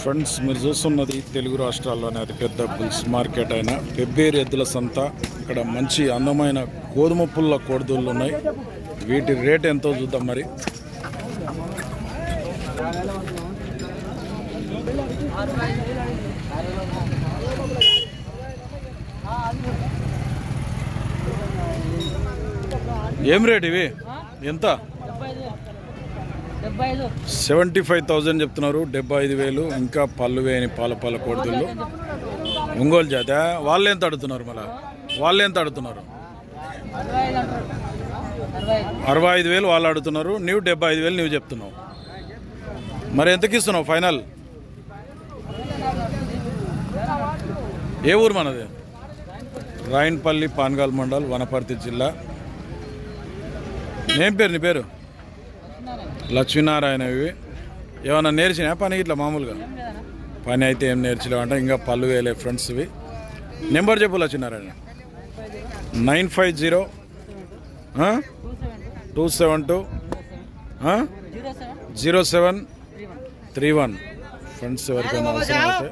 Friends మీరు చూస్తున్నది తెలుగు రాష్ట్రాల్లోనే అతిపెద్ద బుల్స్ మార్కెట్ అయిన పెబ్బేరి ఎద్దుల సంత. ఇక్కడ మంచి అందమైన గోధుమ పుల్ల కోడిదూళ్ళు ఉన్నాయి. వీటి రేట్ ఎంతో చూద్దాం మరి. ఏం రేట్ ఇవి? ఎంత? సెవెంటీ ఫైవ్ థౌజండ్ చెప్తున్నారు డెబ్బై ఐదు వేలు ఇంకా పళ్ళు వేయని పాల పాల కోడిదళ్ళు. ఒంగోలు జాత వాళ్ళు ఎంత అడుగుతున్నారు మళ్ళీ? వాళ్ళు ఎంత అడుగుతున్నారు అరవై ఐదు అరవై ఐదు వేలు వాళ్ళు అడుగుతున్నారు నువ్వు డెబ్బై ఐదు వేలు నువ్వు చెప్తున్నావు. మరి ఎంతకి ఇస్తున్నావు ఫైనల్? ఏ ఊరు మనది? రాయన్పల్లి పాన్గాల్ మండల్ వనపర్తి జిల్లా. ఏం పేరు నీ పేరు? లక్ష్మీనారాయణ ఇవి ఏమన్నా నేర్చినా? పని ఇట్లా మామూలుగా. పని అయితే ఏం నేర్చలేవు అంటే. ఇంకా పళ్ళు వేలే ఫ్రెండ్స్ ఇవి. నెంబర్ చెప్పు Lakshminarayana. Nine five zero. Two seven two. Zero seven three one. Friends ఎవరికైనా అవసరం అయితే